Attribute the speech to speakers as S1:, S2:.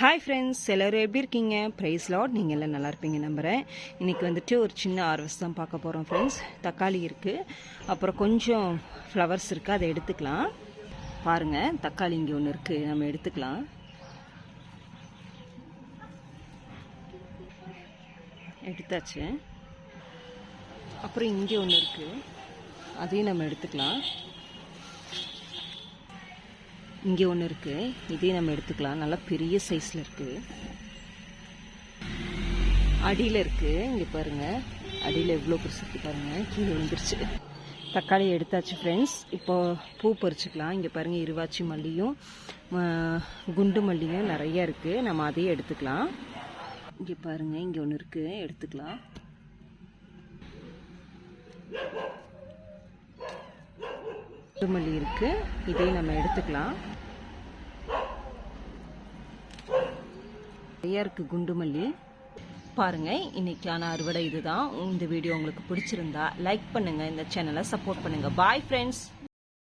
S1: Hi friends எல்லோரும் எப்படி இருக்கீங்க? ப்ரைஸ் லாட் நீங்கள் எல்லாம் நல்லா இருப்பீங்க நம்புகிறேன் இன்றைக்கி வந்துட்டு ஒரு சின்ன ஹார்வெஸ்ட் தான் பார்க்க போகிறோம் ஃப்ரெண்ட்ஸ் தக்காளி இருக்குது அப்புறம் கொஞ்சம் ஃப்ளவர்ஸ் இருக்குது அதை எடுத்துக்கலாம். பாருங்கள் தக்காளி இங்கே ஒன்று இருக்குது நம்ம எடுத்துக்கலாம். எடுத்தாச்சு. அப்புறம் இங்கே ஒன்று இருக்குது அதையும் நம்ம எடுத்துக்கலாம். இங்கே ஒன்று இருக்குது இதையும் நம்ம எடுத்துக்கலாம். நல்லா பெரிய சைஸில் இருக்குது அடியில் இருக்குது இங்கே பாருங்கள் அடியில் எவ்வளோ பெருசு பாருங்கள் கீழே விழுந்துருச்சு. தக்காளி எடுத்தாச்சு ஃப்ரெண்ட்ஸ் இப்போது பூ பறிச்சுக்கலாம். இங்கே பாருங்கள் இருவாச்சி மல்லியும் குண்டு மல்லியும் நிறைய இருக்குது நம்ம அதையும் எடுத்துக்கலாம். இங்கே பாருங்கள் இங்கே ஒன்று இருக்குது எடுத்துக்கலாம். குண்டு மல்லி இருக்குது இதையும் நம்ம எடுத்துக்கலாம். நிறைய இருக்குது குண்டு மல்லி பாருங்க இன்னைக்கான அறுவடை இதுதான். இந்த வீடியோ உங்களுக்கு பிடிச்சிருந்தா லைக் பண்ணுங்க இந்த சேனலை சப்போர்ட் பண்ணுங்க. Bye friends